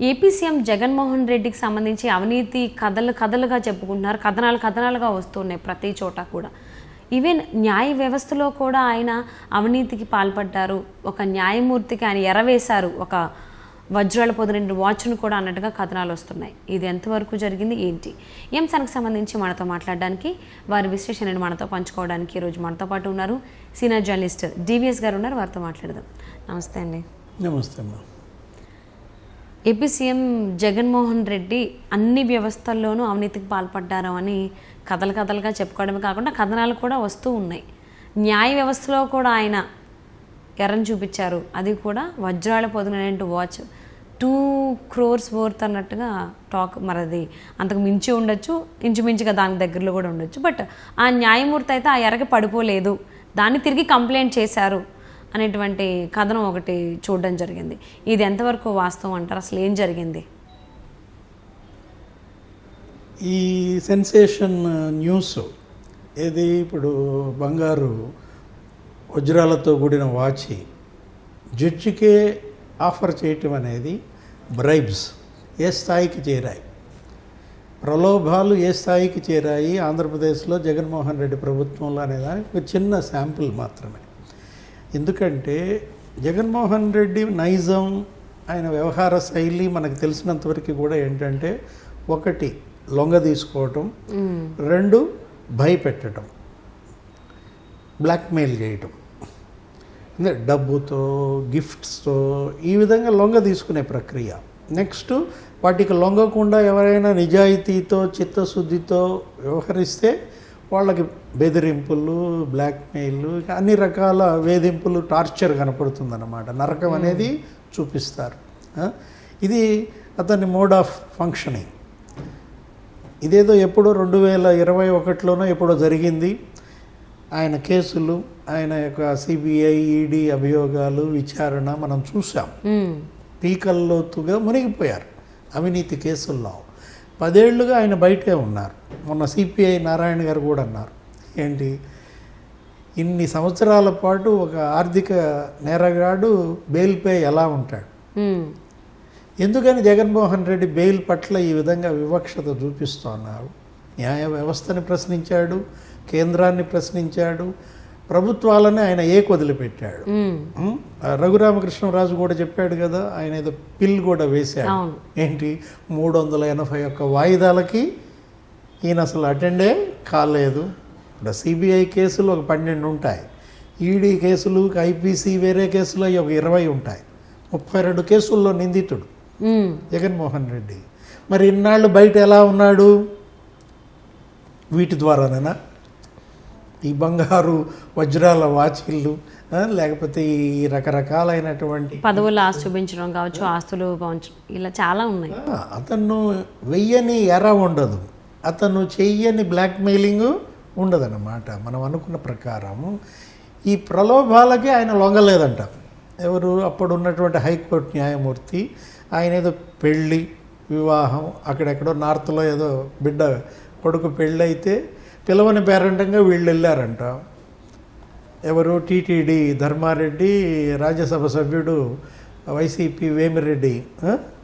AP CM Jaganmohan రెడ్డికి సంబంధించి అవినీతి కథలు కథలుగా చెప్పుకుంటున్నారు. కథనాలు కథనాలుగా వస్తున్నాయి ప్రతి చోట కూడా. ఈవెన్ న్యాయ వ్యవస్థలో కూడా ఆయన అవినీతికి పాల్పడ్డారు. ఒక న్యాయమూర్తికి ఆయన ఎరవేశారు. ఒక వజ్రాల పొదిరిన వాచ్ను కూడా అన్నట్టుగా కథనాలు వస్తున్నాయి. ఇది ఎంతవరకు జరిగింది? ఏంటి? ఎంసానికి సంబంధించి మనతో మాట్లాడడానికి వారి విశ్లేషణను మనతో పంచుకోవడానికి ఈరోజు మనతో పాటు ఉన్నారు సీనియర్ జర్నలిస్ట్ డివిఎస్ గారు ఉన్నారు. వారితో మాట్లాడదాం. నమస్తే అండి. నమస్తే ఏపీ సీఎం జగన్మోహన్ రెడ్డి అన్ని వ్యవస్థల్లోనూ అవినీతికి పాల్పడ్డారు అని కథలు కథలుగా చెప్పుకోవడమే కాకుండా కథనాలు కూడా వస్తూ ఉన్నాయి. న్యాయ వ్యవస్థలో కూడా ఆయన ఎర్రని చూపించారు. అది కూడా వజ్రాల పొదినటువంటి వాచ్ టూ క్రోర్స్ వర్త్ అన్నట్టుగా టాక్ మరి అది అంతకు మించి ఉండొచ్చు ఇంచుమించుగా దాని దగ్గరలో కూడా ఉండొచ్చు. బట్ ఆ న్యాయమూర్తి అయితే ఆ ఎరకి పడిపోలేదు. దాన్ని తిరిగి కంప్లైంట్ చేశారు. అనేటువంటి కథనం ఒకటి చూడడం జరిగింది. ఇది ఎంతవరకు వాస్తవం అంటారు? అసలు ఏం జరిగింది? ఈ సెన్సేషన్ న్యూస్ ఏది? ఇప్పుడు బంగారు వజ్రాలతో కూడిన వాచి జడ్జికే ఆఫర్ చేయటం అనేది బ్రైబ్స్. ఏ స్థాయికి చేరాయి? ప్రలోభాలు ఏ స్థాయికి చేరాయి? ఆంధ్రప్రదేశ్లో జగన్మోహన్ రెడ్డి ప్రభుత్వంలో అనేదానికి ఒక చిన్న శాంపుల్ మాత్రమే. ఎందుకంటే జగన్మోహన్ రెడ్డి నైజం ఆయన వ్యవహార శైలి మనకు తెలిసినంతవరకు కూడా ఏంటంటే ఒకటి లొంగ తీసుకోవటం రెండు భయపెట్టడం బ్లాక్మెయిల్ చేయటం. అంటే డబ్బుతో గిఫ్ట్స్తో ఈ విధంగా లొంగ తీసుకునే ప్రక్రియ. నెక్స్ట్ వాటికి లొంగకుండా ఎవరైనా నిజాయితీతో చిత్తశుద్ధితో వ్యవహరిస్తే వాళ్ళకి బెదిరింపులు బ్లాక్మెయిల్ అన్ని రకాల వేధింపులు టార్చర్ కనపడుతుందన్నమాట. నరకం అనేది చూపిస్తారు? ఇది అతని మోడ్ ఆఫ్ ఫంక్షనింగ్ ఇదేదో ఎప్పుడో రెండు వేల ఇరవై ఒకటిలోనో ఎప్పుడో జరిగింది. ఆయన కేసులు ఆయన యొక్క సిబిఐ ఈడీ అభియోగాలు విచారణ మనం చూసాం మ్మ్. పీకల్లోతుగా మునిగిపోయారు. అవినీతి కేసుల్లో. పదేళ్ళుగా ఆయన బయటే ఉన్నారు. మొన్న సిపిఐ నారాయణ గారు కూడా అన్నారు. ఏంటి? ఇన్ని సంవత్సరాల పాటు ఒక ఆర్థిక నేరగాడు బెయిల్పై ఎలా ఉంటాడు. ఎందుకని జగన్మోహన్ రెడ్డి బెయిల్ పట్ల ఈ విధంగా వివక్షత చూపిస్తున్నారు న్యాయ వ్యవస్థని ప్రశ్నించాడు కేంద్రాన్ని ప్రశ్నించాడు ప్రభుత్వాలని ఆయన ఏ వదిలిపెట్టాడు. రఘురామకృష్ణరాజు కూడా చెప్పాడు కదా ఆయన ఏదో పిల్ కూడా వేశాడు. ఏంటి? మూడు వందల ఎనభై ఒక్క వాయిదాలకి ఈయన అసలు అటెండే కాలేదు. ఇప్పుడు సిబిఐ కేసులు ఒక పన్నెండు ఉంటాయి. ఈడీ కేసులు ఐపీసీ వేరే కేసులు అవి ఒక ఇరవై ఉంటాయి. ముప్పై రెండు కేసుల్లో నిందితుడు. జగన్మోహన్ రెడ్డి. మరి ఇన్నాళ్ళు బయట ఎలా ఉన్నాడు? వీటి ద్వారానేనా? ఈ బంగారు వజ్రాల వాచిళ్ళు లేకపోతే ఈ రకరకాలైనటువంటి పదవులు చూపించడం కావచ్చు ఆస్తులు ఇలా చాలా ఉన్నాయి. అతను వెయ్యని ఎర ఉండదు. అతను చెయ్యని బ్లాక్మెయిలింగ్ ఉండదన్నమాట. మనం అనుకున్న ప్రకారం ఈ ప్రలోభాలకి ఆయన లొంగలేదంట. ఎవరు అప్పుడు ఉన్నటువంటి హైకోర్టు న్యాయమూర్తి ఆయన ఏదో పెళ్ళి వివాహం అక్కడెక్కడో నార్త్లో ఏదో బిడ్డ కొడుకు పెళ్ళి అయితే పిలవని పేరంటంగా వీళ్ళు వెళ్ళారంట. ఎవరు? టీటీడీ ధర్మారెడ్డి రాజ్యసభ సభ్యుడు వైసీపీ వేమిరెడ్డి.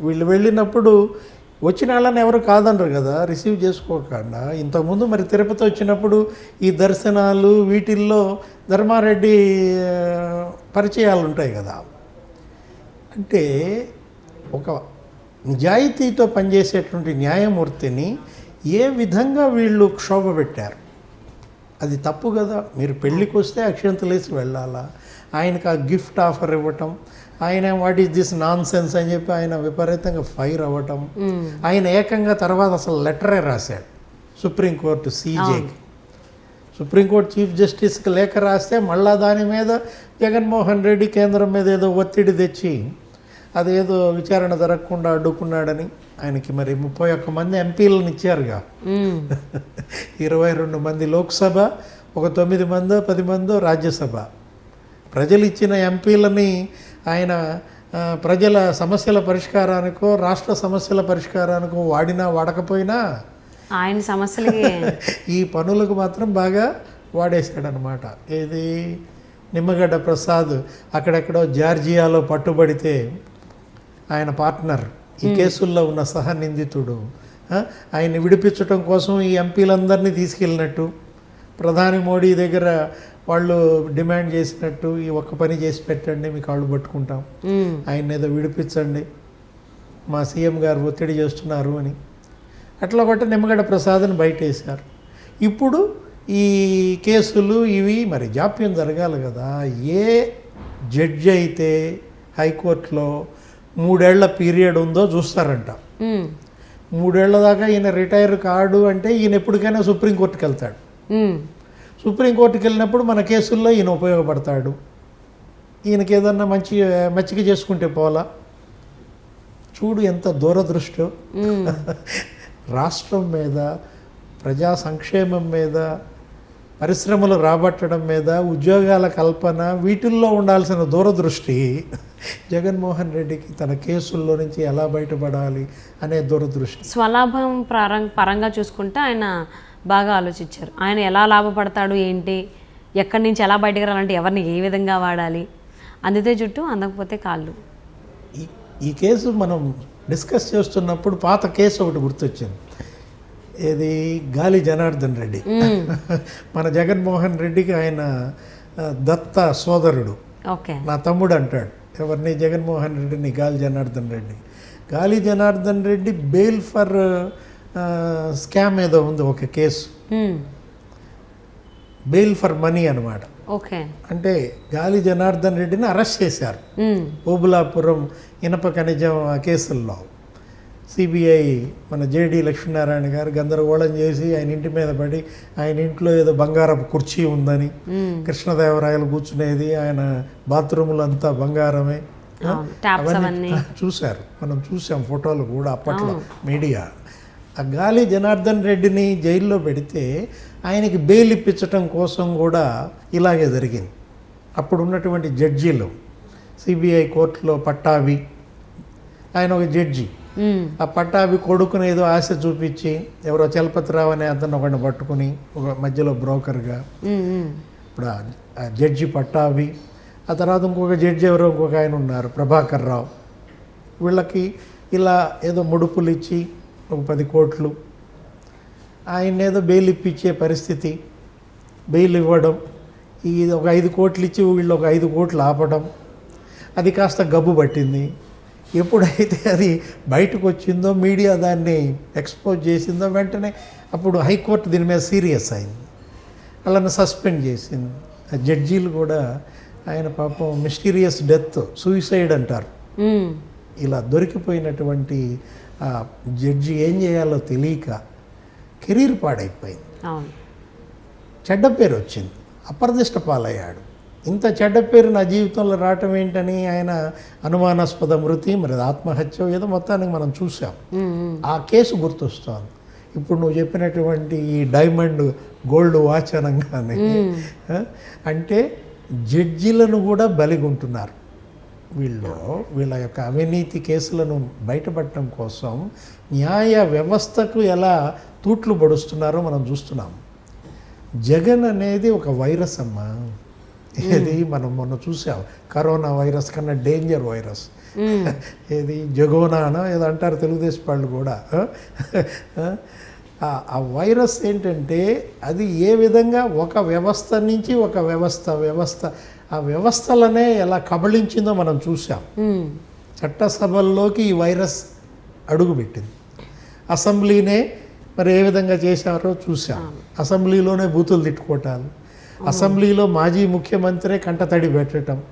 వీళ్ళు వెళ్ళినప్పుడు వచ్చిన వాళ్ళని ఎవరు కాదనరు కదా రిసీవ్ చేసుకోకుండా. ఇంతకుముందు మరి తిరుపతి వచ్చినప్పుడు ఈ దర్శనాలు వీటిల్లో ధర్మారెడ్డి పరిచయాలు ఉంటాయి కదా. అంటే ఒక నిజాయితీతో పనిచేసేటువంటి న్యాయమూర్తిని ఏ విధంగా వీళ్ళు క్షోభ పెట్టారు? అది తప్పు కదా. మీరు పెళ్ళికి వస్తే అక్షంతలేసి వెళ్ళాలా? ఆయనకు ఆ గిఫ్ట్ ఆఫర్ ఇవ్వటం ఆయన what is this nonsense అని చెప్పి ఆయన విపరీతంగా ఫైర్ అవ్వటం. ఆయన ఏకంగా తర్వాత అసలు లెటరే రాశాడు. సుప్రీంకోర్టు సీజేకి సుప్రీంకోర్టు చీఫ్ జస్టిస్కి లేఖ రాస్తే మళ్ళా దాని మీద జగన్మోహన్ రెడ్డి కేంద్రం మీద ఏదో ఒత్తిడి తెచ్చి అదేదో విచారణ జరగకుండా అడ్డుకున్నాడని ఆయనకి మరి ముప్పై ఒక్క మంది ఎంపీలను ఇచ్చారుగా. ఇరవై రెండు మంది లోక్సభ ఒక తొమ్మిది మందో పది మందో రాజ్యసభ. ప్రజలు ఇచ్చిన ఎంపీలని ఆయన ప్రజల సమస్యల పరిష్కారానికో రాష్ట్ర సమస్యల పరిష్కారానికో వాడినా వాడకపోయినా ఆయన సమస్యలకి. ఈ పనులకు మాత్రం బాగా వాడేశాడనమాట ఏది? నిమ్మగడ్డ ప్రసాద్ అక్కడెక్కడో జార్జియాలో పట్టుబడితే ఆయన పార్ట్నర్. ఈ కేసుల్లో ఉన్న సహ నిందితుడు ఆ, ఆయన్ని విడిపించడం కోసం ఈ ఎంపీలందరినీ తీసుకెళ్ళినట్టు ప్రధాని మోడీ దగ్గర వాళ్ళు డిమాండ్ చేసినట్టు ఈ ఒక్క పని చేసి పెట్టండి మీ కాళ్ళు పట్టుకుంటాం. ఆయన ఏదో విడిపించండి మా సీఎం గారు ఒత్తిడి చేస్తున్నారు అని. అట్లా ఒకటి నిమ్మగడ్డ ప్రసాద్ని బయటేశారు. ఇప్పుడు ఈ కేసులు ఇవి మరి జాప్యం జరగాలి కదా. ఏ జడ్జి అయితే హైకోర్టులో మూడేళ్ళ పీరియడ్ ఉందో చూస్తారంట. మూడేళ్ళ దాకా ఈయన రిటైర్ కాడు అంటే ఈయన ఎప్పటికైనా సుప్రీంకోర్టుకి వెళ్తాడు. సుప్రీంకోర్టుకి వెళ్ళినప్పుడు మన కేసుల్లో ఈయన ఉపయోగపడతాడు. ఈయనకి ఏదన్నా మంచి మచ్చిక చేసుకుంటే పోలా చూడు ఎంత దూరదృష్టో. రాష్ట్రం మీద ప్రజా సంక్షేమం మీద పరిశ్రమలు రాబట్టడం మీద ఉద్యోగాల కల్పన వీటిల్లో ఉండాల్సిన దూరదృష్టి జగన్మోహన్ రెడ్డికి తన కేసుల్లో నుంచి ఎలా బయటపడాలి అనే దూరదృష్టి. స్వలాభం ప్రారం పరంగా చూసుకుంటే ఆయన బాగా ఆలోచించారు. ఆయన ఎలా లాభపడతాడు ఏంటి? ఎక్కడి నుంచి ఎలా బయటకు రావాలంటే ఎవరిని ఏ విధంగా వాడాలి? అందితే జుట్టు అందకపోతే కాళ్ళు. ఈ ఈ కేసు మనం డిస్కస్ చేస్తున్నప్పుడు పాత కేసు ఒకటి గుర్తొచ్చింది. ఏది? గాలి జనార్దన్ రెడ్డి. మన జగన్మోహన్ రెడ్డికి ఆయన దత్త సోదరుడు. నా తమ్ముడు అంటాడు ఎవరిని జగన్మోహన్ రెడ్డిని? Gali Janardhan Reddy Gali Janardhan Reddy bail for scam ఏదో ఉంది ఒక కేసు. బెయిల్ ఫర్ మనీ అనమాట ఓకే. అంటే గాలి జనార్దన్ రెడ్డిని అరెస్ట్ చేశారు. ఓబులాపురం ఇనప ఖనిజం ఆ కేసుల్లో. సిబిఐ మన జేడి లక్ష్మీనారాయణ గారు గందరగోళం చేసి ఆయన ఇంటి మీద పడి ఆయన ఇంట్లో ఏదో బంగారపు కుర్చీ ఉందని కృష్ణదేవరాయలు కూర్చునేది ఆయన బాత్రూములు అంతా బంగారమే. అవన్నీ చూశారు. మనం చూసాం ఫోటోలు కూడా అప్పట్లో మీడియా. ఆ గాలి జనార్దన్ రెడ్డిని జైల్లో పెడితే ఆయనకి బెయిల్ ఇప్పించటం కోసం కూడా ఇలాగే జరిగింది. అప్పుడు ఉన్నటువంటి జడ్జీలు సిబిఐ కోర్టులో పట్టాభి ఆయన ఒక జడ్జి. ఆ పట్టాభి కొడుకుని ఏదో ఆశ చూపించి ఎవరో చలపతిరావు అనే అతను ఒకరిని పట్టుకుని ఒక మధ్యలో బ్రోకర్గా. ఇప్పుడు ఆ- ఆ జడ్జి పట్టాభి ఆ తర్వాత ఇంకొక జడ్జి ఎవరో ఇంకొక ఆయన ఉన్నారు ప్రభాకర్ రావు. వీళ్ళకి ఇలా ఏదో ముడుపులు ఇచ్చి ఒక పది కోట్లు ఆయన ఏదో బెయిల్ ఇప్పించే పరిస్థితి బెయిల్ ఇవ్వడం ఈ ఒక ఐదు కోట్లు ఇచ్చి వీళ్ళు ఒక ఐదు కోట్లు ఆపడం అది కాస్త గబ్బు పట్టింది. ఎప్పుడైతే అది బయటకు వచ్చిందో మీడియా దాన్ని ఎక్స్పోజ్ చేసిందో వెంటనే అప్పుడు హైకోర్టు దీని మీద సీరియస్ అయింది. వాళ్ళని సస్పెండ్ చేసింది. ఆ జడ్జీలు కూడా ఆయన పాపం మిస్టీరియస్ డెత్ సూసైడ్ అంటారు. ఇలా దొరికిపోయినటువంటి ఆ జడ్జి ఏం చేయాలో తెలియక కెరీర్ పాడైపోయింది. చెడ్డ పేరు వచ్చింది. అప్రదిష్ట పాలయ్యాడు. ఇంత చెడ్డ పేరు నా జీవితంలో రావటం ఏంటని ఆయన అనుమానాస్పద మృతి మరి ఆత్మహత్య ఏదో మొత్తానికి మనం చూసాం ఆ కేసు గుర్తొస్తోంది. ఇప్పుడు నువ్వు చెప్పినటువంటి ఈ డైమండ్ గోల్డ్ వాచ్ అనగానే అంటే జడ్జిలను కూడా బలిగుంటున్నారు. వీళ్ళు వీళ్ళ యొక్క అవినీతి కేసులను బయటపడటం కోసం న్యాయ వ్యవస్థకు ఎలా తూట్లు పడుస్తున్నారో మనం చూస్తున్నాం. జగన్ అనేది ఒక వైరస్ అమ్మా. ఏది మనం మొన్న చూసాం. కరోనా వైరస్ కన్నా డేంజర్ వైరస్. ఏది జగోనానో ఏదో అంటారు తెలుగుదేశం వాళ్ళు కూడా. ఆ, వైరస్ ఏంటంటే అది ఏ విధంగా ఒక వ్యవస్థ నుంచి ఒక వ్యవస్థ వ్యవస్థ ఆ వ్యవస్థలనే ఎలా కబళించిందో మనం చూసాం. చట్టసభల్లోకి ఈ వైరస్ అడుగుపెట్టింది. అసెంబ్లీనే మరి ఏ విధంగా చేశారో చూసాం. అసెంబ్లీలోనే బూతులు తిట్టుకోవటాలు అసెంబ్లీలో మాజీ ముఖ్యమంత్రే కంటతడి పెట్టడం.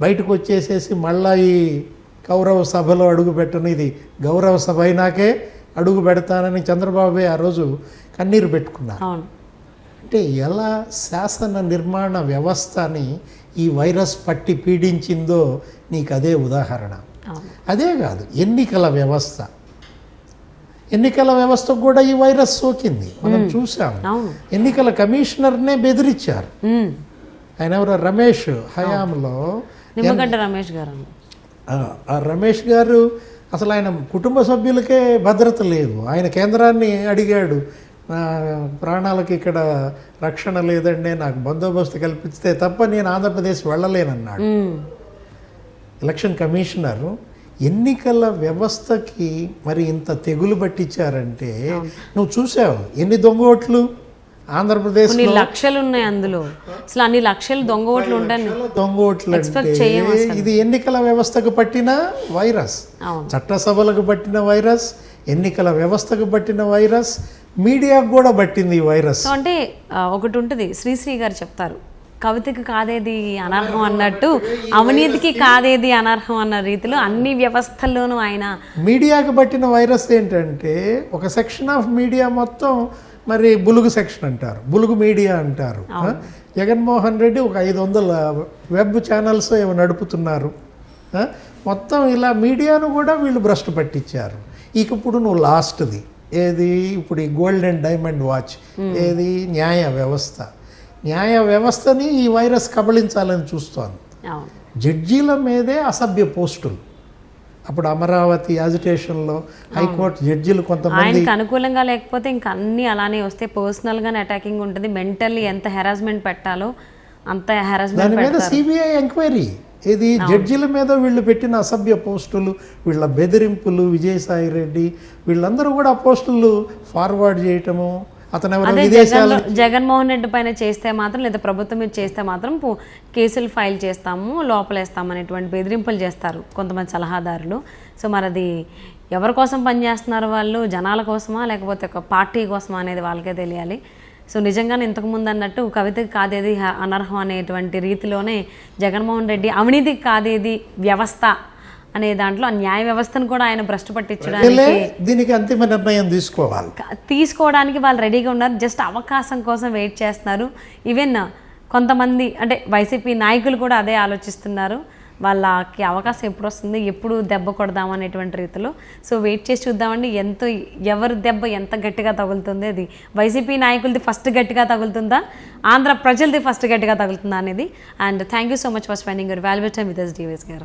బయటకు వచ్చేసేసి మళ్ళా ఈ గౌరవ సభలో అడుగు పెట్టను. ఇది గౌరవ సభ అయినాకే అడుగు పెడతానని చంద్రబాబు ఆ రోజు కన్నీరు పెట్టుకున్నారు. అంటే ఎలా శాసన నిర్మాణ వ్యవస్థని ఈ వైరస్ పట్టి పీడించిందో నీకు అదే ఉదాహరణ. అదే కాదు ఎన్నికల వ్యవస్థ. ఎన్నికల వ్యవస్థకు కూడా ఈ వైరస్ సోకింది. మనం చూసాం ఎన్నికల కమిషనర్నే బెదిరించారు. ఆయన ఎవరో? రమేష్ హయాంలో రమేష్ గారు. రమేష్ గారు అసలు ఆయన కుటుంబ సభ్యులకే భద్రత లేదు. ఆయన కేంద్రాన్ని అడిగాడు. నా ప్రాణాలకు ఇక్కడ రక్షణ లేదండి నాకు బందోబస్తు కల్పిస్తే తప్ప నేను ఆంధ్రప్రదేశ్ వెళ్ళలేనన్నాడు. ఎలక్షన్ కమిషనర్ ఎన్నికల వ్యవస్థకి మరి ఇంత తెగులు పట్టించారంటే నువ్వు చూసావు ఎన్ని దొంగ ఓట్లు ఆంధ్రప్రదేశ్ లక్షలు ఉన్నాయి అందులో. అసలు అన్ని లక్షలు దొంగ ఓట్లు ఉంటాయి దొంగ ఓట్లు అంటే ఇది ఎన్నికల వ్యవస్థకు పట్టిన వైరస్. చట్టసభలకు పట్టిన వైరస్ ఎన్నికల వ్యవస్థకు పట్టిన వైరస్ మీడియాకు కూడా పట్టింది ఈ వైరస్. అంటే ఒకటి ఉంటుంది. శ్రీశ్రీ గారు చెప్తారు. కవితకి కాదేది అనర్హం అన్నట్టు అవినీతికి కాదేది అనర్హం అన్న రీతిలో అన్ని వ్యవస్థల్లోనూ ఆయన మీడియాకు పట్టిన వైరస్ ఏంటంటే ఒక సెక్షన్ ఆఫ్ మీడియా మొత్తం మరి బులుగు సెక్షన్ అంటారు బులుగు మీడియా అంటారు? జగన్మోహన్ రెడ్డి ఒక ఐదు వందల వెబ్ ఛానల్స్ ఏమో నడుపుతున్నారు? మొత్తం ఇలా మీడియాను కూడా వీళ్ళు భ్రష్టు పట్టించారు. ఇక ఇప్పుడు నువ్వు లాస్ట్ది ఏది? ఇప్పుడు ఈ గోల్డ్ అండ్ డైమండ్ వాచ్ ఏది? న్యాయ వ్యవస్థ. న్యాయ వ్యవస్థని ఈ వైరస్ కబళించాలని చూస్తోంది. జడ్జీల మీదే అసభ్య పోస్టులు. అప్పుడు అమరావతి యాజిటేషన్లో హైకోర్టు జడ్జీలు కొంతమంది అనుకూలంగా లేకపోతే ఇంకా అన్ని అలానే వస్తే పర్సనల్గానే అటాకింగ్ ఉంటుంది. మెంటల్లీ ఎంత హెరాస్మెంట్ పెట్టాలో అంత హెరాస్మెంట్ దాని మీద సిబిఐ ఎంక్వైరీ ఇది జడ్జీల మీద వీళ్ళు పెట్టిన అసభ్య పోస్టులు వీళ్ళ బెదిరింపులు విజయసాయి రెడ్డి వీళ్ళందరూ కూడా పోస్టులు ఫార్వర్డ్ చేయటము అతను ఎవరో అదే విదేశాలు జగన్ జగన్మోహన్ రెడ్డి పైన చేస్తే మాత్రం లేదా ప్రభుత్వం మీద చేస్తే మాత్రం కేసులు ఫైల్ చేస్తాము లోపలేస్తాము అనేటువంటి బెదిరింపులు చేస్తారు కొంతమంది సలహాదారులు. సో మరి అది ఎవరి కోసం పనిచేస్తున్నారు వాళ్ళు? జనాల కోసమా లేకపోతే ఒక పార్టీ కోసమా అనేది వాళ్ళకే తెలియాలి. సో నిజంగానే ఇంతకుముందు అన్నట్టు కవితకి కాదేది అనర్హం అనేటువంటి రీతిలోనే జగన్మోహన్ రెడ్డి అవినీతికి కాదేది వ్యవస్థ అనే దాంట్లో ఆ న్యాయ వ్యవస్థను కూడా ఆయన భ్రష్టు పట్టించడానికి దీనికి అంతిమ నిర్ణయం తీసుకోవాలి. తీసుకోవడానికి వాళ్ళు రెడీగా ఉన్నారు. జస్ట్ అవకాశం కోసం వెయిట్ చేస్తున్నారు. ఈవెన్ కొంతమంది అంటే వైసీపీ నాయకులు కూడా అదే ఆలోచిస్తున్నారు. వాళ్ళకి అవకాశం ఎప్పుడు వస్తుంది ఎప్పుడు దెబ్బ కొడదాం అనేటువంటి రీతిలో. సో వెయిట్ చేసి చూద్దామండి. ఎంత ఎవరి దెబ్బ ఎంత గట్టిగా తగులుతుంది అది. వైసీపీ నాయకులది ఫస్ట్ గట్టిగా తగులుతుందా? ఆంధ్ర ప్రజలది ఫస్ట్ గట్టిగా తగులుతుందా అనేది. And thank you so much for spending your valuable time with S device గారు.